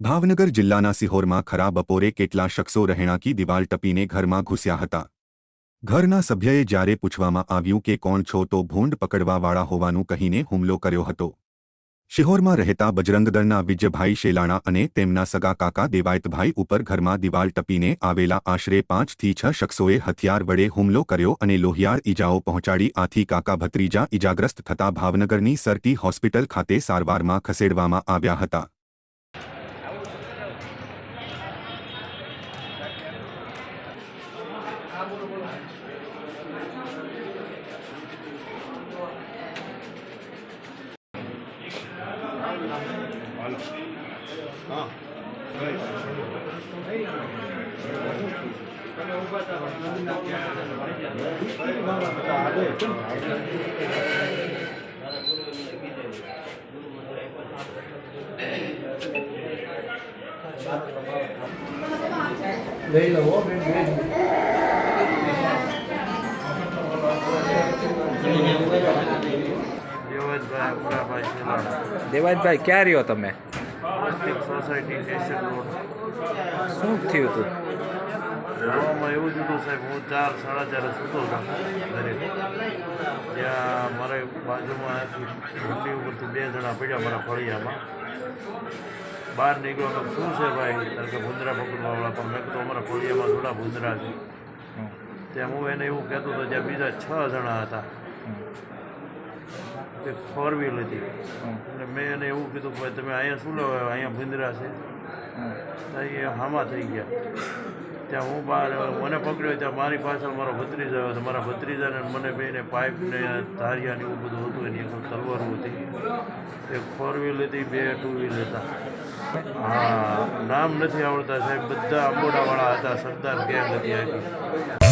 ભાવનગર જિલ્લાના સિહોરમાં ખરા બપોરે કેટલા શખ્સો રહેણાંકી દિવાલ ટપીને ઘરમાં ઘૂસ્યા હતા. ઘરના સભ્યએ જ્યારે પૂછવામાં આવ્યું કે કોણ છો તો ભૂંડ પકડવાવાળા હોવાનું કહીને હુમલો કર્યો હતો. શિહોરમાં રહેતા બજરંગદળના વિજયભાઈ શેલાણા અને તેમના સગા કાકા દેવાયતભાઈ ઉપર ઘરમાં દિવાલ ટપીને આવેલા આશરે પાંચથી છ શખ્સોએ હથિયાર વડે હુમલો કર્યો અને લોહિયાળ ઈજાઓ પહોંચાડી આથી કાકા ભત્રીજા ઈજાગ્રસ્ત થતા ભાવનગરની સરટી હોસ્પિટલ ખાતે સારવારમાં ખસેડવામાં આવ્યા હતા. લઈ લો હો બેન બેન દેવજભાઈ ક્યાં રહ્યો તમે? શું થયું હતું રવામાં એવું જ હતું સાહેબ હું ચાર સાડા ચારે સૂતો હતો ઘરે. ત્યાં મારે બાજુમાં ઘંટી ઉપરથી બે જણા પડ્યા મારા ફળિયામાં. બહાર નીકળ્યો તો શું છે ભાઈ? કારણ કે ભૂંદરા પકડવાવાળા પણ મેં તો અમારા ફળિયામાં થોડા ભૂંદરા છે. ત્યાં હું એને એવું કહેતો હતો જ્યાં બીજા છ જણા હતા. હમ, તે ફોર વ્હીલ હતી એટલે મેં એને એવું કીધું કે ભાઈ તમે અહીંયા શું લેવા અહીંયા ભૂંદરા છે. એ હામા થઈ ગયા. ત્યાં હું બહાર મને પકડ્યો ત્યાં મારી પાછળ મારો ભત્રીજા આવ્યો. મારા ભત્રીજાને મને બેને પાઇપ ને ધારિયા ને એવું બધું હતું. એની એક તલવારો હતી. એક ફોર વ્હીલ હતી બે ટુ વ્હીલ હતા. હા નામ નથી આવડતા સાહેબ. બધા અંબોડાવાળા હતા. સરદાર ગેંગ હતી આખી